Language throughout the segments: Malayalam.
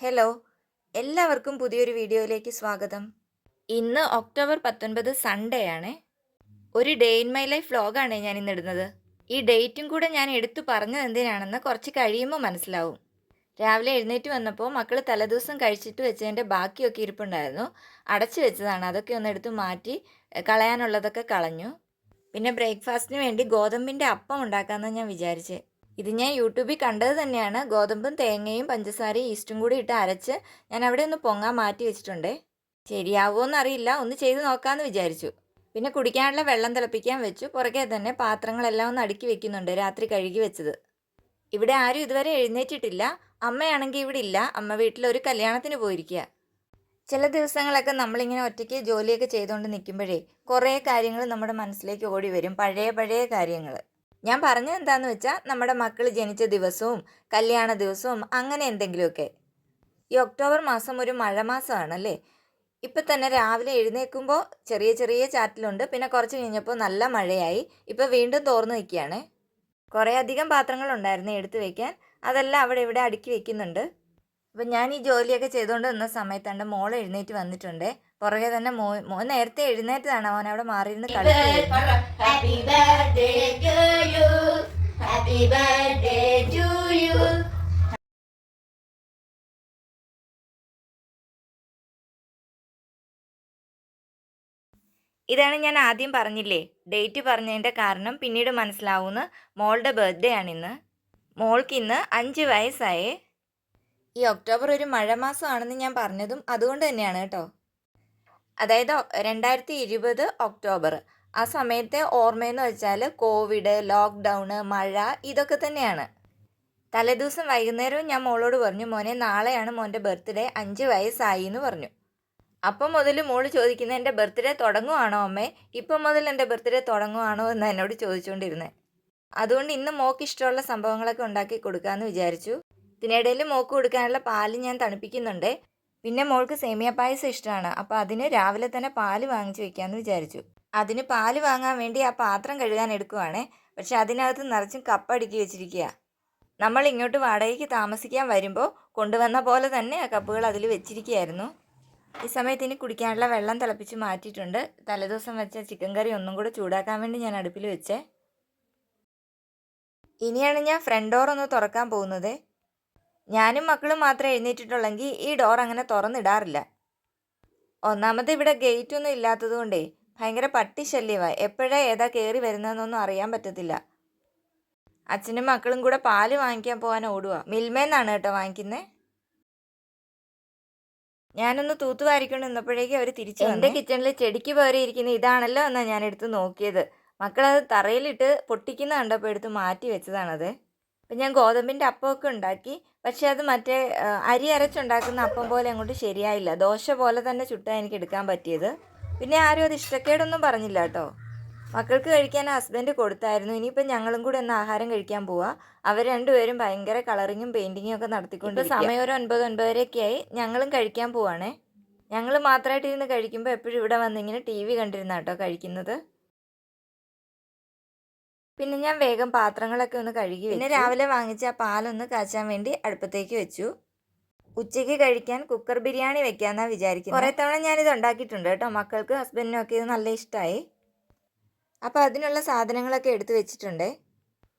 ഹലോ എല്ലാവർക്കും പുതിയൊരു വീഡിയോയിലേക്ക് സ്വാഗതം. ഇന്ന് ഒക്ടോബർ പത്തൊൻപത് സൺഡേ ആണ്. ഒരു ഡേ ഇൻ മൈ ലൈഫ് വ്ലോഗാണ് ഞാൻ ഇന്ന് ഇടുന്നത്. ഈ ഡേറ്റും കൂടെ ഞാൻ എടുത്തു പറഞ്ഞത് എന്തിനാണെന്ന് കുറച്ച് കഴിയുമ്പോൾ മനസ്സിലാവും. രാവിലെ എഴുന്നേറ്റ് വന്നപ്പോൾ മക്കൾ തലേദിവസം കഴിച്ചിട്ട് വെച്ചതിന്റെ ബാക്കിയൊക്കെ ഇരിപ്പുണ്ടായിരുന്നു. അടച്ചു വെച്ചതാണ്. അതൊക്കെ ഒന്ന് എടുത്ത് മാറ്റി കളയാനുള്ളതൊക്കെ കളഞ്ഞു. പിന്നെ ബ്രേക്ക്ഫാസ്റ്റിന് വേണ്ടി ഗോതമ്പിന്റെ അപ്പം ഉണ്ടാക്കാമെന്ന് ഞാൻ വിചാരിച്ചേ. ഇത് ഞാൻ യൂട്യൂബിൽ കണ്ടത് തന്നെയാണ്. ഗോതമ്പും തേങ്ങയും പഞ്ചസാരയും ഈസ്റ്റും കൂടി ഇട്ട് അരച്ച് ഞാൻ അവിടെ ഒന്ന് പൊങ്ങാൻ മാറ്റി വെച്ചിട്ടുണ്ട്. ശരിയാവുമോ എന്നറിയില്ല. ഒന്ന് ചെയ്ത് നോക്കാമെന്ന് വിചാരിച്ചു. പിന്നെ കുടിക്കാനുള്ള വെള്ളം തിളപ്പിക്കാൻ വെച്ചു. പുറകെ തന്നെ പാത്രങ്ങളെല്ലാം ഒന്ന് അടുക്കി വെക്കുന്നുണ്ട് രാത്രി കഴുകി വെച്ചത്. ഇവിടെ ആരും ഇതുവരെ എഴുന്നേറ്റിട്ടില്ല. അമ്മയാണെങ്കിൽ ഇവിടെ ഇല്ല. അമ്മ വീട്ടിൽ ഒരു കല്യാണത്തിന് പോയിരിക്കുക ചില ദിവസങ്ങളൊക്കെ നമ്മളിങ്ങനെ ഒറ്റയ്ക്ക് ജോലിയൊക്കെ ചെയ്തുകൊണ്ട് നിൽക്കുമ്പോഴേ കുറേ കാര്യങ്ങൾ നമ്മുടെ മനസ്സിലേക്ക് ഓടി വരും. പഴയ പഴയ കാര്യങ്ങൾ. ഞാൻ പറഞ്ഞത് എന്താണെന്ന് വെച്ചാൽ നമ്മുടെ മക്കൾ ജനിച്ച ദിവസവും കല്യാണ ദിവസവും അങ്ങനെ എന്തെങ്കിലുമൊക്കെ. ഈ ഒക്ടോബർ മാസം ഒരു മഴ മാസമാണല്ലേ ഇപ്പം തന്നെ രാവിലെ എഴുന്നേൽക്കുമ്പോൾ ചെറിയ ചെറിയ ചാറ്റലുണ്ട്. പിന്നെ കുറച്ച് കഴിഞ്ഞപ്പോൾ നല്ല മഴയായി. ഇപ്പോൾ വീണ്ടും തോർന്നു നിൽക്കുകയാണ്. കുറേ അധികം പാത്രങ്ങളുണ്ടായിരുന്നു എടുത്തു വെക്കാൻ. അതെല്ലാം അവിടെ ഇവിടെ അടുക്കി വെക്കുന്നുണ്ട്. അപ്പം ഞാൻ ഈ ജോലിയൊക്കെ ചെയ്തുകൊണ്ട് നിന്ന സമയത്താണ് മോൾ എഴുന്നേറ്റ് വന്നിട്ടുണ്ട്. പുറകെ തന്നെ മോ മോൻ നേരത്തെ എഴുന്നേറ്റതാണ്. അവൻ അവിടെ മാറിയിരുന്ന് കളി. ഇതാണ് ഞാൻ ആദ്യം പറഞ്ഞില്ലേ? ഡേറ്റ് പറഞ്ഞതിന്റെ കാരണം പിന്നീട് മനസ്സിലാവുന്ന. മോളുടെ ബർത്ത്ഡേ ആണ് ഇന്ന് മോൾക്ക് ഇന്ന് അഞ്ച് വയസ്സായേ ഈ ഒക്ടോബർ ഒരു മഴ മാസമാണെന്ന് ഞാൻ പറഞ്ഞതും അതുകൊണ്ട് തന്നെയാണ് കേട്ടോ. അതായത് രണ്ടായിരത്തി ഇരുപത് ഒക്ടോബർ. ആ സമയത്തെ ഓർമ്മയെന്ന് വെച്ചാൽ കോവിഡ് ലോക്ക്ഡൗണ് മഴ ഇതൊക്കെ തന്നെയാണ്. തലേദിവസം വൈകുന്നേരവും ഞാൻ മോളോട് പറഞ്ഞു മോനെ നാളെയാണ് മോന്റെ ബർത്ത്ഡേ അഞ്ച് വയസ്സായി എന്ന് പറഞ്ഞു. അപ്പം മുതൽ മോൾ ചോദിക്കുന്ന എന്റെ ബർത്ത്ഡേ തുടങ്ങുവാണോ അമ്മേ? ഇപ്പം മുതൽ എന്റെ ബർത്ത്ഡേ തുടങ്ങുവാണോ എന്ന് എന്നോട് ചോദിച്ചുകൊണ്ടിരുന്നത് അതുകൊണ്ട് ഇന്ന് മോക്ക് ഇഷ്ടമുള്ള സംഭവങ്ങളൊക്കെ ഉണ്ടാക്കി കൊടുക്കാമെന്ന് വിചാരിച്ചു. ഇതിനിടയിൽ മോക്ക് കൊടുക്കാനുള്ള പാൽ ഞാൻ തണുപ്പിക്കുന്നുണ്ട്. പിന്നെ മോൾക്ക് സേമിയ പായസം ഇഷ്ടമാണ്. അപ്പോൾ അതിന് രാവിലെ തന്നെ പാൽ വാങ്ങിച്ചു വെക്കാമെന്ന് വിചാരിച്ചു. അതിന് പാൽ വാങ്ങാൻ വേണ്ടി ആ പാത്രം കഴുകാൻ എടുക്കുവാണ്. പക്ഷെ അതിനകത്ത് നിറച്ചും കപ്പടുക്കി വെച്ചിരിക്കുക നമ്മൾ ഇങ്ങോട്ട് വാടകയ്ക്ക് താമസിക്കാൻ വരുമ്പോൾ കൊണ്ടുവന്ന പോലെ തന്നെ ആ കപ്പുകൾ അതിൽ വെച്ചിരിക്കുകയായിരുന്നു. ഈ സമയത്ത് ഇനി കുടിക്കാനുള്ള വെള്ളം തിളപ്പിച്ച് മാറ്റിയിട്ടുണ്ട്. തലേദിവസം വെച്ച ചിക്കൻ കറി ഒന്നും കൂടെ ചൂടാക്കാൻ വേണ്ടി ഞാൻ അടുപ്പിൽ വെച്ചേ. ഇനിയാണ് ഞാൻ ഫ്രണ്ട് ഡോർ ഒന്ന് തുറക്കാൻ പോകുന്നത്. ഞാനും മക്കളും മാത്രമേ എഴുന്നേറ്റിട്ടുള്ളെങ്കിൽ ഈ ഡോർ അങ്ങനെ തുറന്നിടാറില്ല. ഒന്നാമത് ഇവിടെ ഗേറ്റ് ഒന്നും ഇല്ലാത്തത് കൊണ്ടേ ഭയങ്കര പട്ടി ശല്യമാണ് എപ്പോഴാ ഏതാ കയറി വരുന്നതെന്നൊന്നും അറിയാൻ പറ്റത്തില്ല. അച്ഛനും മക്കളും കൂടെ പാൽ വാങ്ങിക്കാൻ പോകാൻ ഓടുക മിൽമേന്നാണ് കേട്ടോ വാങ്ങിക്കുന്നത് ഞാനൊന്ന് തൂത്തുവാരിക്കൊണ്ട് നിന്നപ്പോഴേക്കും അവർ തിരിച്ചു എന്റെ കിച്ചണിൽ ചെടിക്ക് പേറിയിരിക്കുന്ന ഇതാണല്ലോ എന്നാണ് ഞാൻ എടുത്ത് നോക്കിയത്. മക്കളത് തറയിലിട്ട് പൊട്ടിക്കുന്ന കണ്ടപ്പോൾ എടുത്ത് മാറ്റി വെച്ചതാണത്. അപ്പം ഞാൻ ഗോതമ്പിന്റെ അപ്പമൊക്കെ ഉണ്ടാക്കി. പക്ഷേ അത് മറ്റേ അരി അരച്ചുണ്ടാക്കുന്ന അപ്പം പോലെ അങ്ങോട്ട് ശരിയായില്ല. ദോശ പോലെ തന്നെ ചുട്ടാ എനിക്ക് എടുക്കാൻ പറ്റിയത്. പിന്നെ ആരും അത് ഇഷ്ടക്കേടൊന്നും പറഞ്ഞില്ല കേട്ടോ. മക്കൾക്ക് കഴിക്കാൻ ഹസ്ബൻഡ് കൊടുത്തായിരുന്നു. ഇനിയിപ്പം ഞങ്ങളും കൂടെ ഒന്ന് ആഹാരം കഴിക്കാൻ പോവാ. അവർ രണ്ടുപേരും ഭയങ്കര കളറിങ്ങും പെയിന്റിങ്ങും ഒക്കെ നടത്തിക്കൊണ്ട് സമയം ഒരു ഒൻപത് ഒൻപതരയൊക്കെ ആയി ഞങ്ങളും കഴിക്കാൻ പോവാണേ. ഞങ്ങൾ മാത്രമായിട്ട് ഇരുന്ന് കഴിക്കുമ്പോൾ എപ്പോഴും ഇവിടെ വന്നിങ്ങനെ ടി വി കണ്ടിരുന്ന കേട്ടോ കഴിക്കുന്നത്. പിന്നെ ഞാൻ വേഗം പാത്രങ്ങളൊക്കെ ഒന്ന് കഴുകി പിന്നെ രാവിലെ വാങ്ങിച്ച ആ പാലൊന്ന് കാച്ചാൻ വേണ്ടി അടുപ്പത്തേക്ക് വെച്ചു. ഉച്ചയ്ക്ക് കഴിക്കാൻ കുക്കർ ബിരിയാണി വെക്കാന്നാ വിചാരിക്കുന്നത് കുറേ തവണ ഞാനിത് ഉണ്ടാക്കിയിട്ടുണ്ട് കേട്ടോ. മക്കൾക്ക് ഹസ്ബൻഡിനും ഒക്കെ ഇത് നല്ല ഇഷ്ടമായി അപ്പോൾ അതിനുള്ള സാധനങ്ങളൊക്കെ എടുത്തു വെച്ചിട്ടുണ്ട്.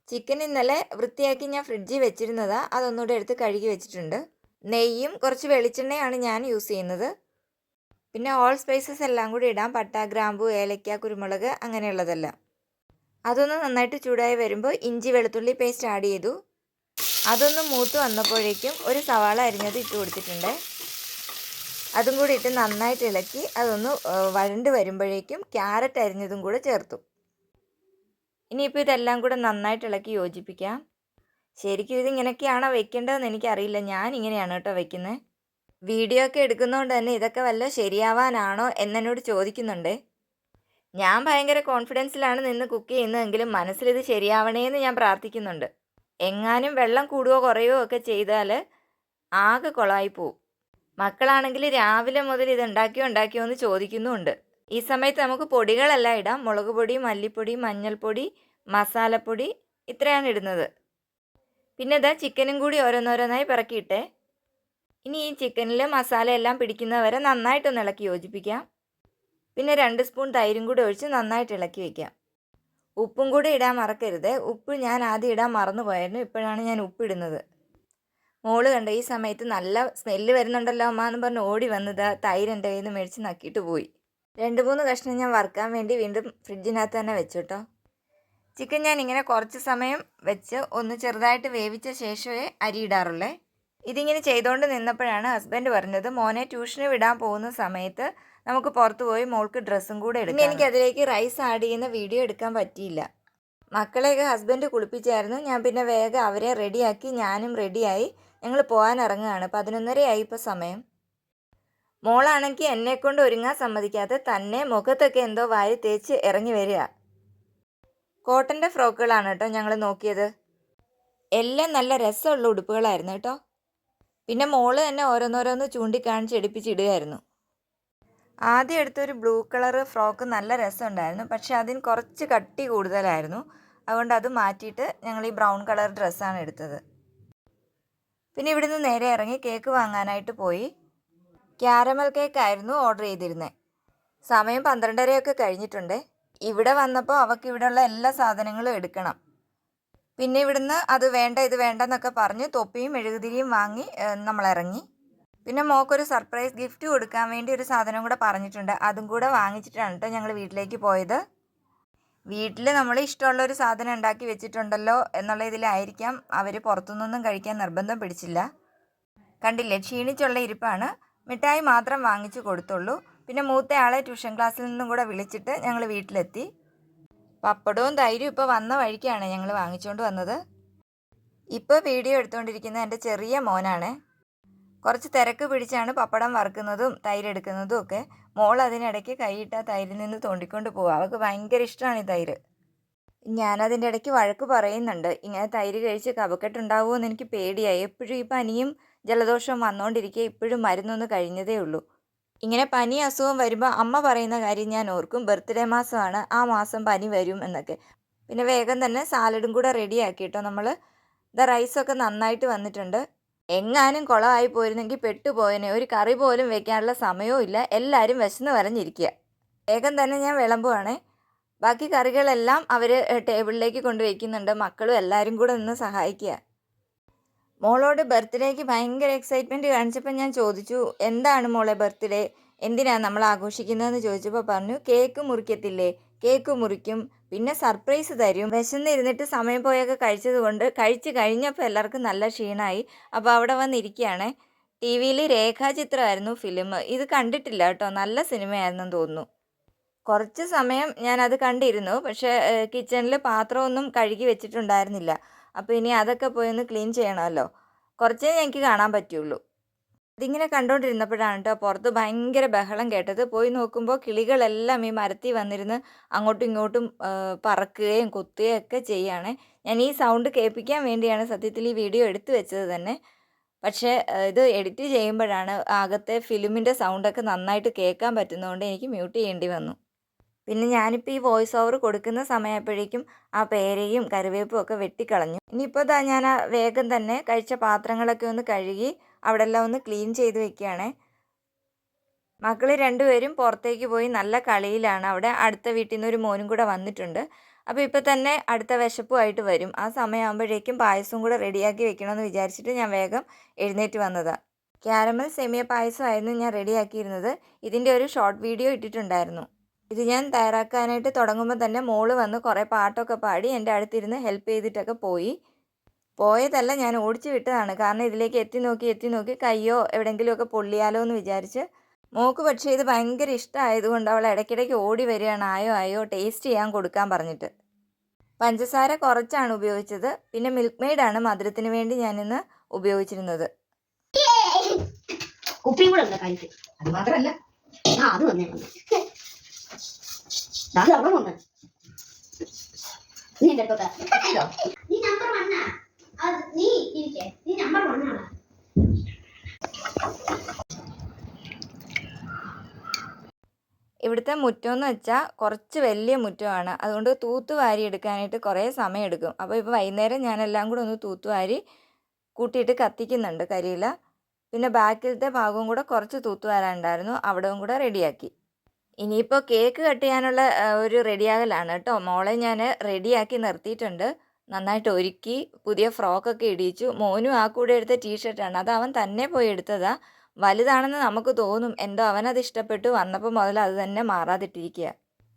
ചിക്കൻ ഇന്നലെ വൃത്തിയാക്കി ഞാൻ ഫ്രിഡ്ജിൽ വെച്ചിരുന്നതാ. അതൊന്നുകൂടെ എടുത്ത് കഴുകി വെച്ചിട്ടുണ്ട്. നെയ്യും കുറച്ച് വെളിച്ചെണ്ണയാണ് ഞാൻ യൂസ് ചെയ്യുന്നത്. പിന്നെ ഓൾ സ്പൈസസ് എല്ലാം കൂടി ഇടാം. പട്ട ഗ്രാമ്പു ഏലക്ക കുരുമുളക് അങ്ങനെയുള്ളതെല്ലാം. അതൊന്ന് നന്നായിട്ട് ചൂടായി വരുമ്പോൾ ഇഞ്ചി വെളുത്തുള്ളി പേസ്റ്റ് ആഡ് ചെയ്തു. അതൊന്ന് മൂത്ത് വന്നപ്പോഴേക്കും ഒരു സവാള അരിഞ്ഞത് ഇട്ട് കൊടുത്തിട്ടുണ്ട്. അതും കൂടി ഇട്ട് നന്നായിട്ട് ഇളക്കി അതൊന്ന് വരണ്ട് വരുമ്പോഴേക്കും ക്യാരറ്റ് അരിഞ്ഞതും കൂടെ ചേർത്തു. ഇനിയിപ്പോൾ ഇതെല്ലാം കൂടെ നന്നായിട്ട് ഇളക്കി യോജിപ്പിക്കാം. ശരിക്കും ഇതിങ്ങനെയൊക്കെയാണോ വെക്കേണ്ടതെന്ന് എനിക്കറിയില്ല. ഞാൻ ഇങ്ങനെയാണ് കേട്ടോ വെക്കുന്നത് വീഡിയോ ഒക്കെ എടുക്കുന്നതുകൊണ്ട് തന്നെ ഇതൊക്കെ വല്ല ശരിയാവാനാണോ എന്നെന്നോട് ചോദിക്കുന്നുണ്ട്. ഞാൻ ഭയങ്കര കോൺഫിഡൻസിലാണ് നിന്ന് കുക്ക് ചെയ്യുന്നതെങ്കിലും മനസ്സിലിത് ശരിയാവണേന്ന് ഞാൻ പ്രാർത്ഥിക്കുന്നുണ്ട്. എങ്ങാനും വെള്ളം കൂടുകയോ കുറയോ ഒക്കെ ചെയ്താൽ ആകെ കൊളായി പോവും. മക്കളാണെങ്കിൽ രാവിലെ മുതൽ ഇത് ഉണ്ടാക്കിയോ ഉണ്ടാക്കിയോ എന്ന് ചോദിക്കുന്നുമുണ്ട്. ഈ സമയത്ത് നമുക്ക് പൊടികളെല്ലാം ഇടാം. മുളക് പൊടി മല്ലിപ്പൊടി മഞ്ഞൾപ്പൊടി മസാലപ്പൊടി ഇത്രയാണ് ഇടുന്നത്. പിന്നെ ഇതാ ചിക്കനും കൂടി ഓരോന്നോരോന്നായി പിറക്കിയിട്ടേ. ഇനി ഈ ചിക്കനിൽ മസാല എല്ലാം പിടിക്കുന്നവരെ നന്നായിട്ടൊന്ന് ഇളക്കി യോജിപ്പിക്കാം. പിന്നെ രണ്ട് സ്പൂൺ തൈരും കൂടി ഒഴിച്ച് നന്നായിട്ട് ഇളക്കി വയ്ക്കാം ഉപ്പും കൂടി ഇടാൻ മറക്കരുത്. ഉപ്പ് ഞാൻ ആദ്യം ഇടാൻ മറന്നു പോയായിരുന്നു. ഇപ്പോഴാണ് ഞാൻ ഉപ്പിടുന്നത് മോൾ കണ്ട ഈ സമയത്ത് നല്ല സ്മെല്ല് വരുന്നുണ്ടല്ലോ അമ്മ എന്ന് പറഞ്ഞ് ഓടി വന്നത് തൈര് എന്റെ കയ്യിൽ നിന്ന് മേടിച്ച് നക്കിയിട്ട് പോയി. രണ്ട് മൂന്ന് കഷ്ണം ഞാൻ വറുക്കാൻ വേണ്ടി വീണ്ടും ഫ്രിഡ്ജിനകത്ത് തന്നെ വെച്ചു കേട്ടോ ചിക്കൻ ഞാൻ ഇങ്ങനെ കുറച്ച് സമയം വെച്ച് ഒന്ന് ചെറുതായിട്ട് വേവിച്ച ശേഷമേ അരി ഇടാറുള്ളേ. ഇതിങ്ങനെ ചെയ്തുകൊണ്ട് നിന്നപ്പോഴാണ് ഹസ്ബൻഡ് പറഞ്ഞത് മോനെ ട്യൂഷന് വിടാൻ പോകുന്ന സമയത്ത് നമുക്ക് പുറത്ത് പോയി മോൾക്ക് ഡ്രസ്സും കൂടെ എടുക്കാം എനിക്ക് അതിലേക്ക് റൈസ് ആഡ് ചെയ്യുന്ന വീഡിയോ എടുക്കാൻ പറ്റിയില്ല. മക്കളെയൊക്കെ ഹസ്ബൻഡ് കുളിപ്പിച്ചായിരുന്നു. ഞാൻ പിന്നെ വേഗം അവരെ റെഡിയാക്കി ഞാനും റെഡിയായി ഞങ്ങൾ പോകാൻ ഇറങ്ങുകയാണ്. പതിനൊന്നരയായി ഇപ്പോൾ സമയം. മോളാണെങ്കിൽ എന്നെ കൊണ്ട് ഒരുങ്ങാൻ സമ്മതിക്കാതെ തന്നെ മുഖത്തൊക്കെ എന്തോ വാരി തേച്ച് ഇറങ്ങി വരിക. കോട്ടന്റെ ഫ്രോക്കുകളാണ് കേട്ടോ ഞങ്ങൾ നോക്കിയത്. എല്ലാം നല്ല രസമുള്ള ഉടുപ്പുകളായിരുന്നു കേട്ടോ. പിന്നെ മോൾ തന്നെ ഓരോന്നോരോന്ന് ചൂണ്ടിക്കാണിച്ച് എടുപ്പിച്ചിടുകയായിരുന്നു ആദ്യം എടുത്തൊരു ബ്ലൂ കളർ ഫ്രോക്ക് നല്ല രസമുണ്ടായിരുന്നു. പക്ഷെ അതിന് കുറച്ച് കട്ടി കൂടുതലായിരുന്നു. അതുകൊണ്ട് അത് മാറ്റിയിട്ട് ഞങ്ങൾ ഈ ബ്രൗൺ കളർ ഡ്രസ്സാണ് എടുത്തത്. പിന്നെ ഇവിടുന്ന് നേരെ ഇറങ്ങി കേക്ക് വാങ്ങാനായിട്ട് പോയി. ക്യാരമൽ കേക്ക് ആയിരുന്നു ഓർഡർ ചെയ്തിരുന്നത് സമയം പന്ത്രണ്ടരയൊക്കെ കഴിഞ്ഞിട്ടുണ്ട്. ഇവിടെ വന്നപ്പോൾ അവൾക്ക് ഇവിടെയുള്ള എല്ലാ സാധനങ്ങളും എടുക്കണം. പിന്നെ ഇവിടുന്ന് അത് വേണ്ട ഇത് വേണ്ടെന്നൊക്കെ പറഞ്ഞ് തൊപ്പിയും മെഴുകുതിരിയും വാങ്ങി നമ്മളിറങ്ങി പിന്നെ മോക്കൊരു സർപ്രൈസ് ഗിഫ്റ്റ് കൊടുക്കാൻ വേണ്ടി ഒരു സാധനം കൂടെ പറഞ്ഞിട്ടുണ്ട്. അതും കൂടെ വാങ്ങിച്ചിട്ടാണ് കേട്ടോ ഞങ്ങൾ വീട്ടിലേക്ക് പോയത്. വീട്ടിൽ നമ്മൾ ഇഷ്ടമുള്ള ഒരു സാധനം ഉണ്ടാക്കി വെച്ചിട്ടുണ്ടല്ലോ എന്നുള്ള ഇതിലായിരിക്കാം അവർ പുറത്തുനിന്നൊന്നും കഴിക്കാൻ നിർബന്ധം പിടിച്ചില്ല. കണ്ടില്ലേ? ക്ഷീണിച്ചുള്ള ഇരിപ്പാണ്. മിഠായി മാത്രം വാങ്ങിച്ചു കൊടുത്തുള്ളൂ. പിന്നെ മൂത്തയാളെ ട്യൂഷൻ ക്ലാസ്സിൽ നിന്നും കൂടെ വിളിച്ചിട്ട് ഞങ്ങൾ വീട്ടിലെത്തി. പപ്പടവും തൈരും ഇപ്പോൾ വന്ന വഴിക്കാണ് ഞങ്ങൾ വാങ്ങിച്ചുകൊണ്ട് വന്നത്. ഇപ്പോൾ വീഡിയോ എടുത്തുകൊണ്ടിരിക്കുന്ന എന്റെ ചെറിയ മോനാണ്. കുറച്ച് തിരക്ക് പിടിച്ചാണ് പപ്പടം വറുക്കുന്നതും തൈര് എടുക്കുന്നതും ഒക്കെ. മോൾ അതിനിടയ്ക്ക് കൈയിട്ട തൈരിൽ നിന്ന് തോണ്ടിക്കൊണ്ട് പോകും അവൾക്ക് ഭയങ്കര ഇഷ്ടമാണ് ഈ തൈര്. ഞാനതിന്റെ ഇടയ്ക്ക് വഴക്ക് പറയുന്നുണ്ട്. ഇങ്ങനെ തൈര് കഴിച്ച് കവക്കെട്ടുണ്ടാവുമോ എന്ന് എനിക്ക് പേടിയായി. എപ്പോഴും ഈ പനിയും ജലദോഷവും വന്നുകൊണ്ടിരിക്കുക ഇപ്പോഴും മരുന്നൊന്ന് കഴിഞ്ഞതേ ഉള്ളൂ. ഇങ്ങനെ പനി അസുഖം വരുമ്പോൾ അമ്മ പറയുന്ന കാര്യം ഞാൻ ഓർക്കും. ബർത്ത്ഡേ മാസമാണ്. ആ മാസം പനി വരും എന്നൊക്കെ. പിന്നെ വേഗം തന്നെ സാലഡും കൂടെ റെഡിയാക്കി കേട്ടോ നമ്മൾ ദ റൈസൊക്കെ നന്നായിട്ട് വന്നിട്ടുണ്ട്. എങ്ങാനും കുളമായി പോയിരുന്നെങ്കിൽ പെട്ടുപോയനെ. ഒരു കറി പോലും വെക്കാനുള്ള സമയവും ഇല്ല. എല്ലാവരും വിശന്ന് വരഞ്ഞിരിക്കുക. വേഗം തന്നെ ഞാൻ വിളമ്പുവാണേ. ബാക്കി കറികളെല്ലാം അവർ ടേബിളിലേക്ക് കൊണ്ടുവയ്ക്കുന്നുണ്ട് മക്കളും എല്ലാവരും കൂടെ നിന്ന് സഹായിക്കുക. മോളോട് ബർത്ത്ഡേക്ക് ഭയങ്കര എക്സൈറ്റ്മെന്റ് കാണിച്ചപ്പോൾ ഞാൻ ചോദിച്ചു എന്താണ് മോളെ ബർത്ത്ഡേ? എന്തിനാണ് നമ്മൾ ആഘോഷിക്കുന്നതെന്ന് ചോദിച്ചപ്പോൾ പറഞ്ഞു കേക്ക് മുറിക്കത്തില്ലേ? കേക്ക് മുറിക്കും. പിന്നെ സർപ്രൈസ് തരും. വിശന്നിരുന്നിട്ട് സമയം പോയൊക്കെ കഴിച്ചത് കൊണ്ട് കഴിച്ച് കഴിഞ്ഞപ്പോൾ എല്ലാവർക്കും നല്ല ക്ഷീണമായി അപ്പോൾ അവിടെ വന്നിരിക്കുകയാണ്. ടി വിയിൽ രേഖാചിത്രമായിരുന്നു ഫിലിം. ഇത് കണ്ടിട്ടില്ല കേട്ടോ. നല്ല സിനിമയായിരുന്നെന്ന് തോന്നുന്നു. കുറച്ച് സമയം ഞാനത് കണ്ടിരുന്നു. പക്ഷേ കിച്ചണിൽ പാത്രമൊന്നും കഴുകി വെച്ചിട്ടുണ്ടായിരുന്നില്ല. അപ്പോൾ ഇനി അതൊക്കെ പോയി ഒന്ന് ക്ലീൻ ചെയ്യണമല്ലോ. കുറച്ചേ എനിക്ക് കാണാൻ പറ്റുള്ളൂ. ഇതിങ്ങനെ കണ്ടുകൊണ്ടിരുന്നപ്പോഴാണ് കേട്ടോ പുറത്ത് ഭയങ്കര ബഹളം കേട്ടത്. പോയി നോക്കുമ്പോൾ കിളികളെല്ലാം ഈ മരത്തിൽ വന്നിരുന്ന് അങ്ങോട്ടും ഇങ്ങോട്ടും പറക്കുകയും കുത്തുകയും ഒക്കെ ചെയ്യുകയാണ് ഞാൻ ഈ സൗണ്ട് കേൾപ്പിക്കാൻ വേണ്ടിയാണ് സത്യത്തിൽ ഈ വീഡിയോ എടുത്തു വെച്ചത് തന്നെ. പക്ഷേ ഇത് എഡിറ്റ് ചെയ്യുമ്പോഴാണ് അകത്തെ ഫിലിമിന്റെ സൗണ്ടൊക്കെ നന്നായിട്ട് കേൾക്കാൻ പറ്റുന്നതുകൊണ്ട് എനിക്ക് മ്യൂട്ട് ചെയ്യേണ്ടി വന്നു. പിന്നെ ഞാനിപ്പോൾ ഈ വോയിസ് ഓവർ കൊടുക്കുന്ന സമയപ്പോഴേക്കും ആ പേരയും കറിവേപ്പും ഒക്കെ വെട്ടിക്കളഞ്ഞു. ഇനിയിപ്പോൾ ഞാൻ വേഗം തന്നെ കഴിച്ച പാത്രങ്ങളൊക്കെ ഒന്ന് കഴുകി അവിടെ എല്ലാം ഒന്ന് ക്ലീൻ ചെയ്ത് വെക്കുകയാണേ. മക്കൾ രണ്ടുപേരും പുറത്തേക്ക് പോയി നല്ല കളിയിലാണ്. അവിടെ അടുത്ത വീട്ടിൽ നിന്ന് ഒരു മോനും കൂടെ വന്നിട്ടുണ്ട്. അപ്പോൾ ഇപ്പോൾ തന്നെ അടുത്ത വിശപ്പുമായിട്ട് വരും. ആ സമയമാകുമ്പോഴേക്കും പായസവും കൂടെ റെഡിയാക്കി വെക്കണമെന്ന് വിചാരിച്ചിട്ട് ഞാൻ വേഗം എഴുന്നേറ്റ് വന്നതാണ് ക്യാരമൽ സെമിയ പായസമായിരുന്നു ഞാൻ റെഡിയാക്കിയിരുന്നത്. ഇതിന്റെ ഒരു ഷോർട്ട് വീഡിയോ ഇട്ടിട്ടുണ്ടായിരുന്നു. ഇത് ഞാൻ തയ്യാറാക്കാനായിട്ട് തുടങ്ങുമ്പോൾ തന്നെ മോൾ വന്ന് കുറേ പാട്ടൊക്കെ പാടി എന്റെ അടുത്തിരുന്ന് ഹെൽപ്പ് ചെയ്തിട്ടൊക്കെ പോയി. പോയതല്ല ഞാൻ ഓടിച്ചു വിട്ടതാണ്. കാരണം ഇതിലേക്ക് എത്തി നോക്കി എത്തി നോക്കി കയ്യോ എവിടെയെങ്കിലുമൊക്കെ പൊള്ളിയാലോ എന്ന് വിചാരിച്ച് മോക്ക് പക്ഷേ ഇത് ഭയങ്കര ഇഷ്ടമായതുകൊണ്ട് അവൾ ഇടയ്ക്കിടയ്ക്ക് ഓടി വരികയാണ്. ആയോ ആയോ ടേസ്റ്റ് ചെയ്യാൻ കൊടുക്കാൻ പറഞ്ഞിട്ട്. പഞ്ചസാര കുറച്ചാണ് ഉപയോഗിച്ചത്. പിന്നെ മിൽക്ക് മെയ്ഡാണ് മധുരത്തിന് വേണ്ടി ഞാനിന്ന് ഉപയോഗിച്ചിരുന്നത്. കുപ്പിയും കൂടെ വന്നേ നീ നീ നമ്പർ വണ്ണാ അത് നീ ഇരിക്കേ. നീ നമ്പർ വണ്ണാണ് ഇവിടുത്തെ മുറ്റം എന്ന് വെച്ചാൽ കുറച്ച് വലിയ മുറ്റമാണ്. അതുകൊണ്ട് തൂത്ത് വാരി എടുക്കാനായിട്ട് കുറേ സമയം എടുക്കും. അപ്പോൾ ഇപ്പോൾ വൈകുന്നേരം ഞാനെല്ലാം കൂടെ ഒന്ന് തൂത്ത് വാരി കൂട്ടിയിട്ട് കത്തിക്കുന്നുണ്ട് കരിയില. പിന്നെ ബാക്കിലത്തെ ഭാഗവും കൂടെ കുറച്ച് തൂത്തുവാരാനുണ്ടായിരുന്നു അവിടവും കൂടെ റെഡിയാക്കി. ഇനിയിപ്പോൾ കേക്ക് കട്ട് ചെയ്യാനുള്ള ഒരു റെഡിയാകലാണ് കേട്ടോ. മോളെ ഞാൻ റെഡിയാക്കി നിർത്തിയിട്ടുണ്ട്. നന്നായിട്ട് ഒരുക്കി പുതിയ ഫ്രോക്കൊക്കെ ഇടിയിച്ചു. മോനും ആ കൂടെ എടുത്ത ടീഷർട്ടാണ്. അത് അവൻ തന്നെ പോയി എടുത്തതാ. വലുതാണെന്ന് നമുക്ക് തോന്നും. എന്തോ അവനത് ഇഷ്ടപ്പെട്ടു. വന്നപ്പോൾ മുതൽ അത് തന്നെ മാറാതിട്ടിരിക്കുക.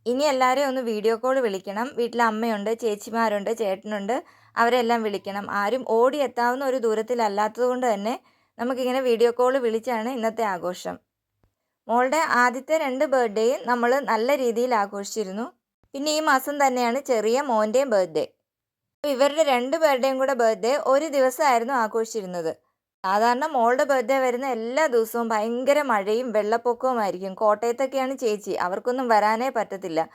ഇനി എല്ലാവരെയും ഒന്ന് വീഡിയോ കോൾ വിളിക്കണം. വീട്ടിൽ അമ്മയുണ്ട് ചേച്ചിമാരുണ്ട് ചേട്ടനുണ്ട്. അവരെല്ലാം വിളിക്കണം. ആരും ഓടി എത്താവുന്ന ഒരു ദൂരത്തിലല്ലാത്തത് കൊണ്ട് തന്നെ നമുക്കിങ്ങനെ വീഡിയോ കോൾ വിളിച്ചാണ് ഇന്നത്തെ ആഘോഷം. മോളുടെ ആദ്യത്തെ രണ്ട് ബർത്ത്ഡേയും നമ്മൾ നല്ല രീതിയിൽ ആഘോഷിച്ചിരുന്നു. പിന്നെ ഈ മാസം തന്നെയാണ് ചെറിയ മോന്റെയും ബർത്ത്ഡേ. ഇവരുടെ രണ്ട് പേരുടെയും കൂടെ ബർത്ത്ഡേ ഒരു ദിവസമായിരുന്നു ആഘോഷിച്ചിരുന്നത്. സാധാരണ മോളുടെ ബർത്ത്ഡേ വരുന്ന എല്ലാ ദിവസവും ഭയങ്കര മഴയും വെള്ളപ്പൊക്കവുമായിരിക്കും കോട്ടയത്തൊക്കെയാണ് ചേച്ചി. അവർക്കൊന്നും വരാനേ പറ്റത്തില്ല.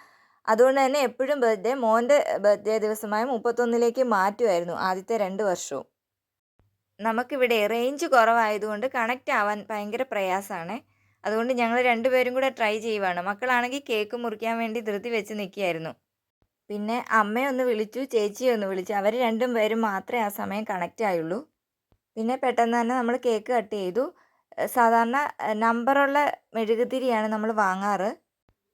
അതുകൊണ്ട് തന്നെ എപ്പോഴും ബർത്ത്ഡേ മോന്റെ ബർത്ത്ഡേ ദിവസമായ മുപ്പത്തൊന്നിലേക്ക് മാറ്റുമായിരുന്നു ആദ്യത്തെ രണ്ട് വർഷവും. നമുക്കിവിടെ റേഞ്ച് കുറവായതുകൊണ്ട് കണക്റ്റ് ആവാൻ ഭയങ്കര പ്രയാസമാണ്. അതുകൊണ്ട് ഞങ്ങൾ രണ്ടുപേരും കൂടെ ട്രൈ ചെയ്യുവാണ്. മക്കളാണെങ്കിൽ കേക്ക് മുറിക്കാൻ വേണ്ടി ധൃതി വെച്ച് നിൽക്കുകയായിരുന്നു. പിന്നെ അമ്മയൊന്ന് വിളിച്ചു ചേച്ചിയെ ഒന്ന് വിളിച്ചു. അവർ രണ്ടും പേരും മാത്രമേ ആ സമയം കണക്റ്റ് ആയുള്ളൂ. പിന്നെ പെട്ടെന്ന് തന്നെ നമ്മൾ കേക്ക് കട്ട് ചെയ്തു. സാധാരണ നമ്പറുള്ള മെഴുകുതിരിയാണ് നമ്മൾ വാങ്ങാറ്.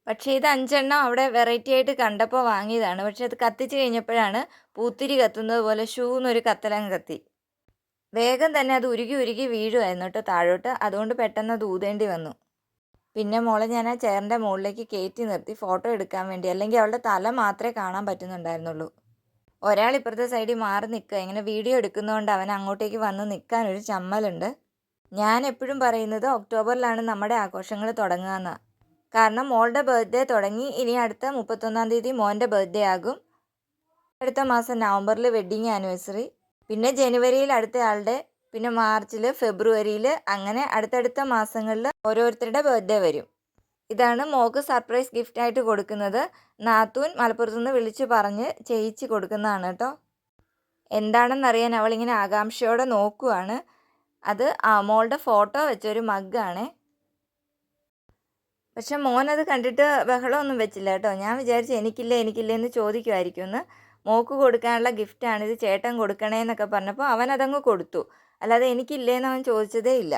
പക്ഷേ ഇത് അഞ്ചെണ്ണം അവിടെ വെറൈറ്റി ആയിട്ട് കണ്ടപ്പോൾ വാങ്ങിയതാണ്. പക്ഷേ അത് കത്തിച്ച് കഴിഞ്ഞപ്പോഴാണ് പൂത്തിരി കത്തുന്നത് പോലെ ഷൂ എന്നൊരു കത്തലങ്ങ് കത്തി. വേഗം തന്നെ അത് ഉരുകി ഉരുകി വീഴുമായിരുന്നു കേട്ടോ താഴോട്ട്. അതുകൊണ്ട് പെട്ടെന്ന് അത് ഊതേണ്ടി വന്നു. പിന്നെ മോളെ ഞാൻ ആ ചെയറിന്റെ മുകളിലേക്ക് കയറ്റി നിർത്തി ഫോട്ടോ എടുക്കാൻ വേണ്ടി അല്ലെങ്കിൽ അവളുടെ തല മാത്രമേ കാണാൻ പറ്റുന്നുണ്ടായിരുന്നുള്ളൂ. ഒരാൾ ഇപ്പുറത്തെ സൈഡിൽ മാറി നിൽക്കുക ഇങ്ങനെ വീഡിയോ എടുക്കുന്നതുകൊണ്ട് അവൻ അങ്ങോട്ടേക്ക് വന്ന് നിൽക്കാൻ ഒരു ചമ്മലുണ്ട്. ഞാൻ എപ്പോഴും പറയുന്നത് ഒക്ടോബറിലാണ് നമ്മുടെ ആഘോഷങ്ങൾ തുടങ്ങുക എന്നാണ് കാരണം മോളുടെ ബർത്ത്ഡേ തുടങ്ങി ഇനി അടുത്ത മുപ്പത്തൊന്നാം തീയതി മോന്റെ ബർത്ത്ഡേ ആകും. അടുത്ത മാസം നവംബറിൽ വെഡ്ഡിങ് ആനിവേഴ്സറി പിന്നെ ജനുവരിയിൽ അടുത്ത ആളുടെ പിന്നെ മാർച്ചിൽ ഫെബ്രുവരിയിൽ അങ്ങനെ അടുത്തടുത്ത മാസങ്ങളിൽ ഓരോരുത്തരുടെ ബർത്ത്ഡേ വരും. ഇതാണ് മോക്ക് സർപ്രൈസ് ഗിഫ്റ്റായിട്ട് കൊടുക്കുന്നത്. നാത്തൂൻ മലപ്പുറത്തു നിന്ന് വിളിച്ച് പറഞ്ഞ് ചെയ്യിച്ച് കൊടുക്കുന്നതാണ് കേട്ടോ. എന്താണെന്നറിയാൻ അവളിങ്ങനെ ആകാംക്ഷയോടെ നോക്കുവാണ്. അത് ആ മോളുടെ ഫോട്ടോ വെച്ചൊരു മഗ്ഗാണേ പക്ഷെ മോനത് കണ്ടിട്ട് ബഹളമൊന്നും വെച്ചില്ല കേട്ടോ. ഞാൻ വിചാരിച്ചു എനിക്കില്ല എനിക്കില്ല എന്ന് ചോദിക്കുമായിരിക്കും എന്ന് മോക്ക് കൊടുക്കാനുള്ള ഗിഫ്റ്റാണ് ഇത് ചേട്ടൻ കൊടുക്കണേ എന്നൊക്കെ പറഞ്ഞപ്പോൾ അവൻ അതങ്ങ് കൊടുത്തു. അല്ലാതെ എനിക്കില്ലേന്ന് അവൻ ചോദിച്ചതേ ഇല്ല?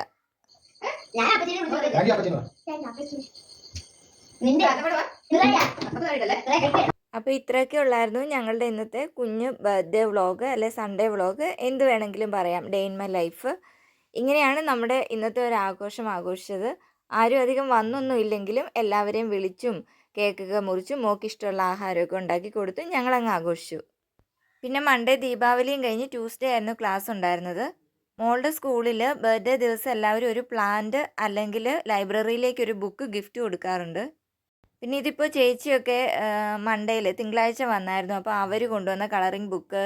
അപ്പോൾ ഇത്രയൊക്കെ ഉള്ളായിരുന്നു. ഞങ്ങളുടെ ഇന്നത്തെ കുഞ്ഞ് ബർത്ത്ഡേ വ്ളോഗ് അല്ലെ സൺഡേ വ്ളോഗ് എന്ത് വേണമെങ്കിലും പറയാം. ഡേ ഇൻ മൈ ലൈഫ് ഇങ്ങനെയാണ് നമ്മുടെ ഇന്നത്തെ ഒരു ആഘോഷം ആഘോഷിച്ചത്. ആരും അധികം വന്നൊന്നും ഇല്ലെങ്കിലും എല്ലാവരെയും വിളിച്ചും കേക്കൊക്കെ മുറിച്ചും മോക്ക് ഇഷ്ടമുള്ള ആഹാരമൊക്കെ ഉണ്ടാക്കി കൊടുത്തും ഞങ്ങളങ്ങ് ആഘോഷിച്ചു. പിന്നെ മൺഡേ ദീപാവലിയും കഴിഞ്ഞ് ട്യൂസ്ഡേ ആയിരുന്നു ക്ലാസ് ഉണ്ടായിരുന്നത്. മോളുടെ സ്കൂളിൽ ബർത്ത്ഡേ ദിവസം എല്ലാവരും ഒരു പ്ലാന്റ് അല്ലെങ്കിൽ ലൈബ്രറിയിലേക്ക് ഒരു ബുക്ക് ഗിഫ്റ്റ് കൊടുക്കാറുണ്ട്. പിന്നെ ഇതിപ്പോൾ ചേച്ചിയൊക്കെ മൺഡേയിൽ തിങ്കളാഴ്ച വന്നായിരുന്നു. അപ്പോൾ അവർ കൊണ്ടുവന്ന കളറിംഗ് ബുക്ക്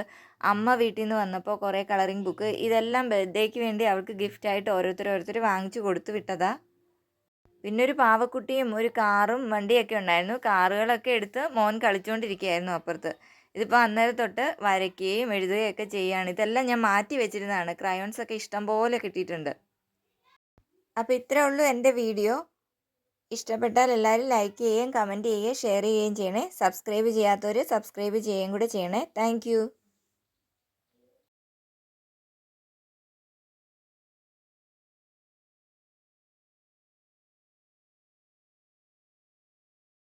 അമ്മ വീട്ടിൽ നിന്ന് വന്നപ്പോൾ കുറേ കളറിംഗ് ബുക്ക് ഇതെല്ലാം ബർത്ത്ഡേക്ക് വേണ്ടി അവൾക്ക് ഗിഫ്റ്റായിട്ട് ഓരോരുത്തർ ഓരോരുത്തർ വാങ്ങിച്ചു കൊടുത്തു വിട്ടതാ. പിന്നെ ഒരു പാവക്കുട്ടിയും ഒരു കാറും വണ്ടിയൊക്കെ ഉണ്ടായിരുന്നു. കാറുകളൊക്കെ എടുത്ത് മോൻ കളിച്ചുകൊണ്ടിരിക്കുകയായിരുന്നു അപ്പുറത്ത്. ഇതിപ്പോൾ അന്നേരം തൊട്ട് വരയ്ക്കുകയും എഴുതുകയും ഒക്കെ ചെയ്യുകയാണ്. ഇതെല്ലാം ഞാൻ മാറ്റി വെച്ചിരുന്നതാണ്. ക്രയോൺസ് ഒക്കെ ഇഷ്ടം പോലെ കിട്ടിയിട്ടുണ്ട്. അപ്പോൾ ഇത്രേ ഉള്ളൂ എന്റെ വീഡിയോ. ഇഷ്ടപ്പെട്ടാൽ എല്ലാവരും ലൈക്ക് ചെയ്യുകയും കമന്റ് ചെയ്യുകയും ഷെയർ ചെയ്യുകയും ചെയ്യണേ. സബ്സ്ക്രൈബ് ചെയ്യാത്തവർ സബ്സ്ക്രൈബ് ചെയ്യുകയും കൂടെ ചെയ്യണേ. താങ്ക്